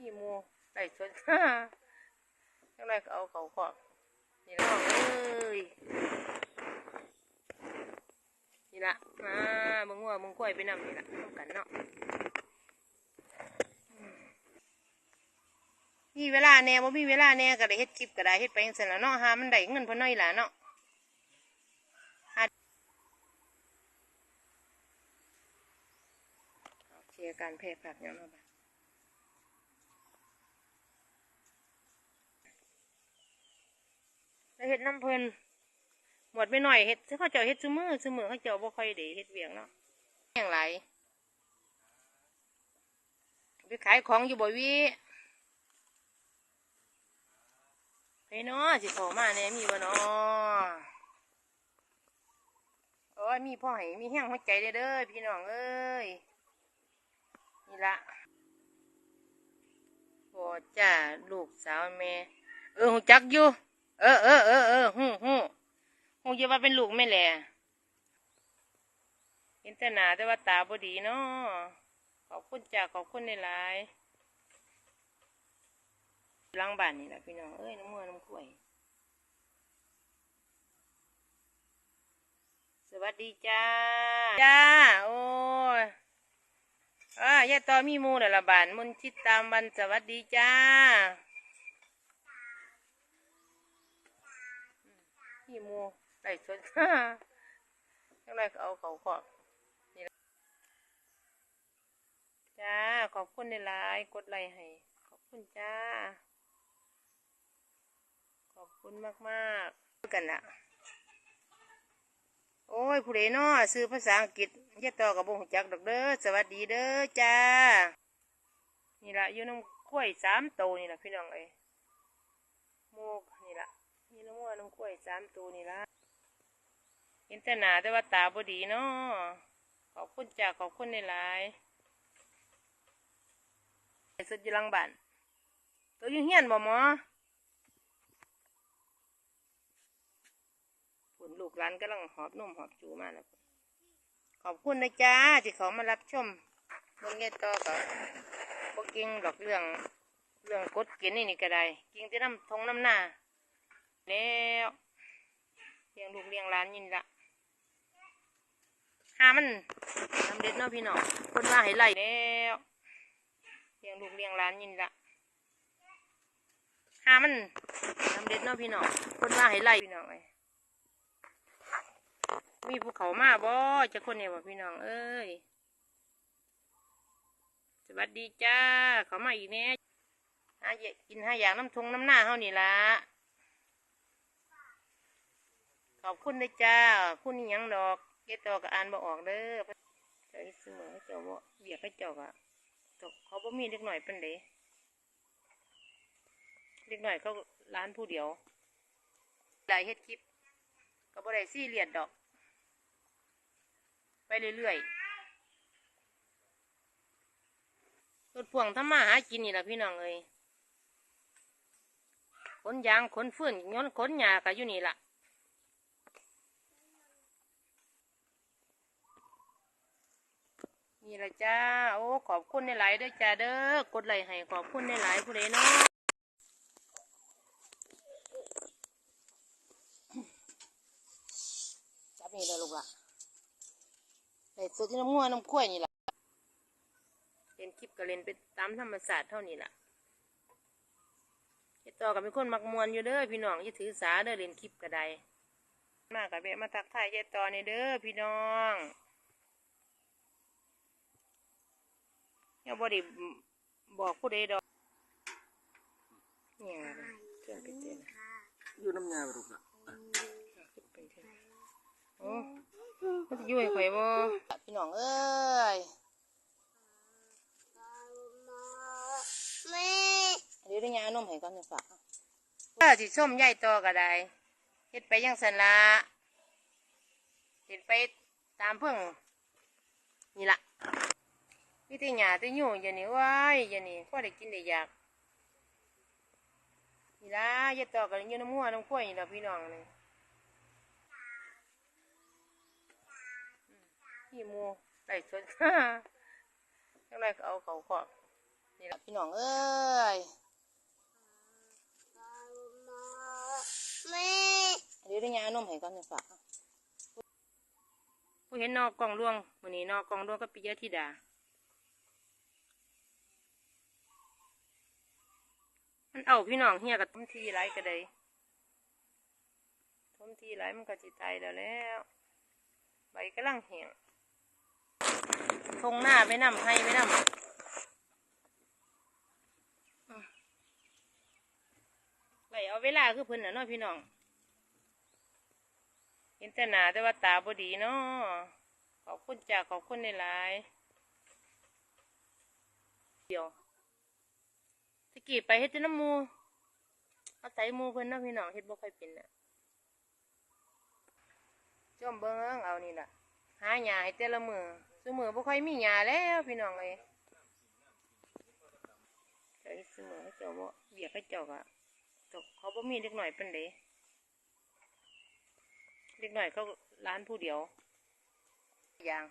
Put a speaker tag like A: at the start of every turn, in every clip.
A: พี่มูไล่สดจังไรก็เอาเขาขอบนี่ละเอ้ยนี่ละมามึงว่ามึงกล้วยไปนำนี่ละต้องกันเนาะมีเวลาแน่บ่มีเวลาแน่ก็ได้เฮ็ดคลิปก็ได้เฮ็ดไปจังซั่นล่ะเนาะหามันได้เงินเพิ่นน้อยล่ะเนาะหาเอาเคลียร์การแพร่ผักเนี่ยเนาะบัด แล้ว เฮ็ดน้ำเพลินหมดไปหน่อยเฮ็ดเขาเจ้าเฮ็ดซุมือซุมือเขาเจ้าบ่ค่อยได้เฮ็ดเวียงเนาะอย่างไรไปขายของอยู่บ่วิไปเนาะสิเข้ามาแหน่มีบ่เนาะโอ้ยมีพ่อให้มีแห้งหัวใจเด้อเด้อพี่น้องเอ้ยนี่ละโอ้จ้าลูกสาวแม่เออหูจักอยู่ เออเออเออเออหูหูหูจะว่าเป็นลูกไม่แหละเห็นแต่หนาแต่ว่าตาบดีเนาะขอบคุณจ้าขอบคุณในหลายล้างบ้านนี่แหละพี่น้องเอ้ยน้ำมันน้ำกล้วย สวัสดีจ้า จ้า โอ้ยอ่ายายตอมีมูเดละบานมุนชิดตามวันสวัสดีจ้า พี่มูไล่สดจังไรก็เอาเขาขอบนี่จ้า ขอบคุณในไลน์กดไลค์ให้ ขอบคุณจ้า ขอบคุณมากมากกันนะโอ้ย ผู้ใดน้อซื้อภาษาอังกฤษยะต่อกับบงจักดอกเด้อ สวัสดีเด้อจ้า นี่ละอยู่น้ำกล้วยสามโตวนี่ละพี่น้องเอ้ยหมูก นี่ละนี่น้ำมันน้ำกล้วยสามตัวนี่ละเห็นแต่หนาแต่ว่าตาบดีเนาะขอบคุณจ้าขอบคุณในหลายไอ้สุดอยู่หลังบ้านตัวยู่เฮียนบ่หมอผลลูกหลานกำลังหอบนุ่มหอบจูมาแล้วขอบคุณนะจ้าที่เขามารับชมเบิ่งเงี้ยต่อกับพวกกิงดอกเรื่อง เรื่องกดเกณฑ์นี่นี่ก็ได้ กิ้งจะน้ำทงน้ำหน้า แล้วเลี้ยงลูกเลี้ยงหลานยินละหามันสำเร็จเนาะพี่น้องคนว่าให้ไล่แล้วเลี้ยงลูกเลี้ยงหลานยินละหามันสำเร็จเนาะพี่น้องคนว่าให้ไล่พี่น้องเอ้มีภูเขามาบ่จะคนเนี่ยบ่พี่น้องเอ้ยสวัสดีจ้าเขามาอีกแน่หากินหาอย่างน้ำทงน้ำหน้าเฮานี่ละ ขอบคุณนะจ้า คุณยังดอกเกตอกับอ่านบ่ออกเด้อเจ้าอีเสมอเจ้าบ่เบียกให้เจ้าอะตกเขาบ่มีเล็กหน่อยเป็นเดเล็กหน่อยเขาร้านผู้เดียวหลายเฮ็ดคลิปก็บ่ได้ซี่เลียดดอก ไปเรื่อยๆรถพ่วงทำมาหากินนี่แหละพี่น้องเอ้ยขนยางขนฟืนย้อนขนหญ้าก็อยู่นี่ล่ะ นี่ละจ้า โอ้ ขอบคุณในหลายๆเด้อจ้าเด้อกดไลค์ให้ขอบคุณในหลายๆผู้ใดเนาะจับนี่เลยลูกละไอ้สุดที่น้ำงัวน้ำข้วยนี่ละเล่นคลิปก็เล่นไปตามธรรมศาสตร์เท่านี้ละไอ้ต่อกับเป็นคนมักมวนอยู่เด้อพี่น้องอย่าถือสาเด้อเล่นคลิปก็ได้มากับเบะมาทักทายยายต่อนี่เด้อพี่น้อง ยังบ่ได้บอกผู้ใดดอกเนี่ยเครื่องเป็นเต้น
B: อยู่น้ำยาไปลูกละ
A: ขึ้นไปเถอะโอ้มันจะอยู่ให้ข่อยบ่พี่น้องเอ้ย
C: แม่
A: เดี๋ยวได้ยานมให้ก่อนจะฝากถ้าสิส้มใหญ่โตก็ได้เฮ็ดไปยังสันละเฮ็ดไปตามเพิ่งนี่ละ พี่ที่หยาที่อยู่อย่างนี้ว้ายอย่างนี้พอได้กินได้อยากนี่ละยาต่อกันอยู่น้ำมัวน้ำข้วยนี่ละพี่น้องนี่อืมพี่มูไล่สดจังไรก็เอาเขาขอบนี่ละพี่น้องเอ้ย
C: แม่
A: เดี๋ยวได้ยานมให้ก่อนจะฝากผู้เห็นนอกกองลวงวันนี้นอกกองลวงก็ปิยธิดา มันเอาพี่น้องเฮียกับทุ่มทีไรก็ได้ทุ่มทีไรมันก็จิตายแล้วแล้วใบกำลังแห้งทงหน้าไปนำให้ไปนำอืมไหลเอาเวลาคือเพิ่นน่ะเนาะพี่น้องเห็นแต่หนาแต่ว่าตาบดีเนาะขอบคุณจากขอบคุณในหลายเดี๋ยว กี้ไปเฮ็ดแต่น้ำหมูเอาศัยหมูเพิ่นเนาะพี่น้องเฮ็ดบ่ค่อยเป็นน่ะจอมเบิ่งเอานี่ล่ะ หาหญ้าให้แต่ละมือซุมือบ่ค่อยมีหญ้าแล้วพี่น้องเอ้ยเจ้าซุมือเจ้าบ่เวียกเขาเจ้าก็ตกเขาบ่มีเล็กหน่อยเปานใดเล็กหน่อยเขาร้านผู้เดียวอย่าง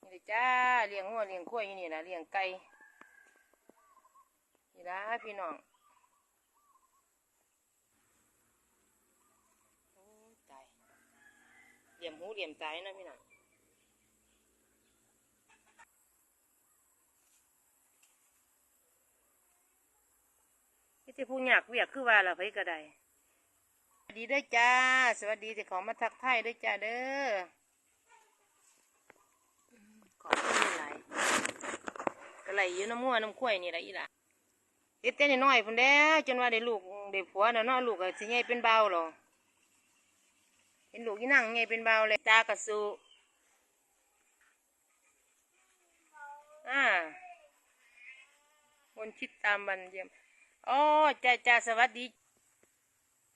A: นี่เลยจ้าเลี้ยงงัวเลี้ยงกล้วยอยู่นี่นะเลี้ยงไก่ นี่ละพี่น้องตายเหลี่ยมหูเหลี่ยมตายนะพี่น้องที่ผู้อยากเวียกคือว่าเราไปก็ไดสวัสดีเด้วยจ้า สวัสดีที่ของมาทักทยด้วยจ้าเด้อขอบคุณหลายๆก็ไหลยู่น้ำมัวน้ำข้วยนี่แหละอีหล่ะ เด็ดแต่น้อยพุ่นแด้จนว่าได้ลูกได้ผัวแล้วเนาะลูกก็สิใหญ่เป็นเบาหรอเห็นลูกยี่นั่งใหญ่เป็นเบาเลยตากระสูอ่าวนชิดตามบันเยี่ยมอ๋อจ้าจ้าสวัสดี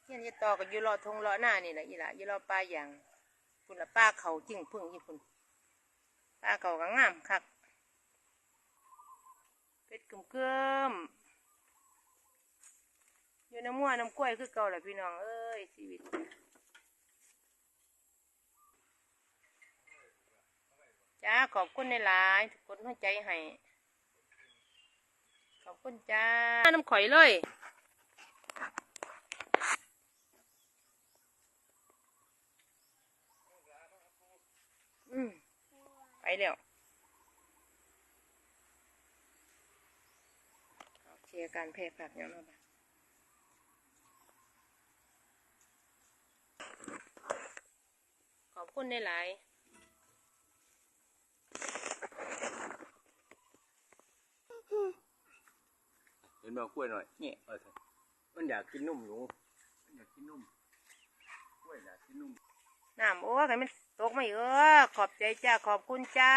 A: เฮียนจะต่อกับอยู่รอทงรอหน้านี่แหละอีหละอยู่รอป้าอย่างคุณละป้าเขาจิ้งพึ่งยี่คุณป้าเขาก็งามคักเป็ดกึมเกิมอ น้ำมัวน้ำกล้วยคือเก่าแหละพี่น้องเอ้ยชีวิตจ้าขอบคุณในหลายทุกคนหัวใจให้ขอบคุณจ้าน้ำข่อยเลยอืมไปแล้วเอาเคลียร์การแพร่ผักเนี่ยมาบ้างขอบ คุณได้หลาย
B: เห็นบ่กล้วยหน่อยนี่เออเถอะมันอยากกินนุ่มหนูมันอยากกินนุ่มกล้วยอยากกินนุ่ม
A: น้ำโอ้ยใครมันตกมาเยอะขอบใจจ้าขอบคุณจ้า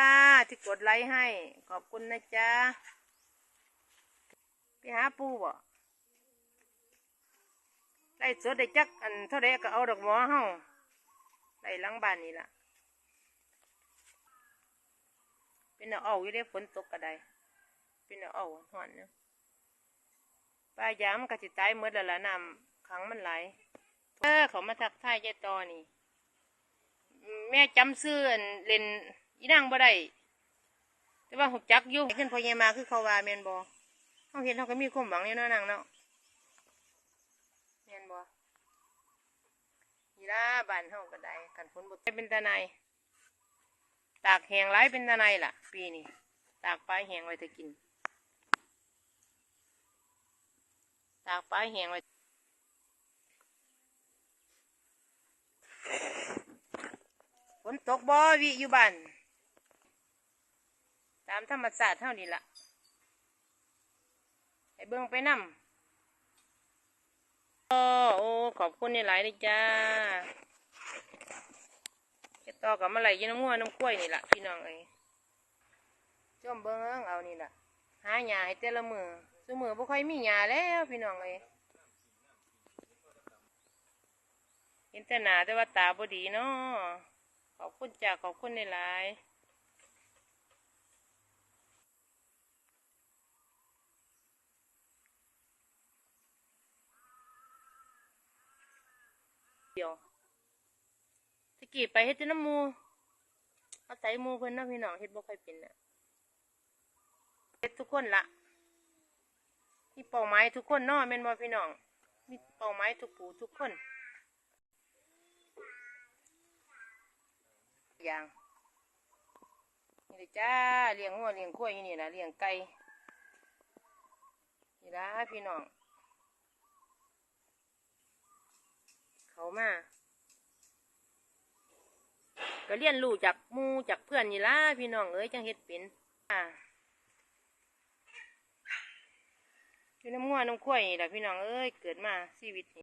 A: ที่กดไลค์ให้ ขอบคุณนะจ้าไปหาปูบ่ไล่สดได้จักอันเท่าไรก็เอาดอกหมอเฮา ไล่หลังบ้านนี่ล่ะ เป็นเอาเอาอยู่ได้ฝนตกกระไดเป็นเอาเอาหอนเนาะปลายามนก็สิตายหมดแล้วล่ะน้ำขังมันไหลเออเขามาทักทายยายตอนี่ แม่จำซื้อนเล่นอีนางบ่ได้แต่ว่าหุกจักยู่งขึ้นพอใหญ่มาคือเขาว่าแม่นบ่เฮาเห็นเฮาก็มีความหวังในเนาะนางเนาะแม่นบ่นี่ ล่ะบ้านเฮาก็ได้กันฝนบ่เป็นตาในตากแหงหลายเป็นตาในล่ะ ปีนี้ตากปลายแหงไว้ถ้ากิน ตากปลายแหงไว้ฝนตกบ่วิอยู่บ้านตามธรรมศาสตร์เท่านี้ละให้เบิ่งไปนำ โอ้โอ้ ขอบคุณในหลายเลยจ้าเฮ็ต่อกับมาไหลอยี่น้ำงัวน้ำกล้วยนี่ละพี่น้องเอ้ยจอมเบิ่งเอานี่ละหาหญ้าให้แต่ละมือซุมือบ่ค่อยมีหญ้าแล้วพี่น้องเอ้ยเห็นแต่หนาแต่ว่าตาบ่ดีเนาะขอบคุณจ้าขอบคุณในหลาย ดียวตะกี้ไปเฮ็ดแต่น้ำมูอาศัยมูเพิ่นนาะพี่น้องเฮ็ดบ่ค่อยเป็นน่ะเฮ็ดทุกคนละมีเป้าหมายทุกคนเนาะแม่นบ่พี่น้อง มีเป้าหมายทุกผู้ทุกคนอย่างนี่เลยจ้าเลี้ยงงัวเลี้ยงกล้วยอยู่นี่ล่ะเลี้ยงไก่นี่ละพี่น้อง เขามาก็เรียนรู้จากมูจากเพื่อนนี่ล่ะพี่น้องเอ้ยจังเฮ็ดเป็นอ่าอยู่น้ำงัวน้ำข้วยนี่ล่ะพี่น้องเอ้ยเกิดมาชีวิตนี้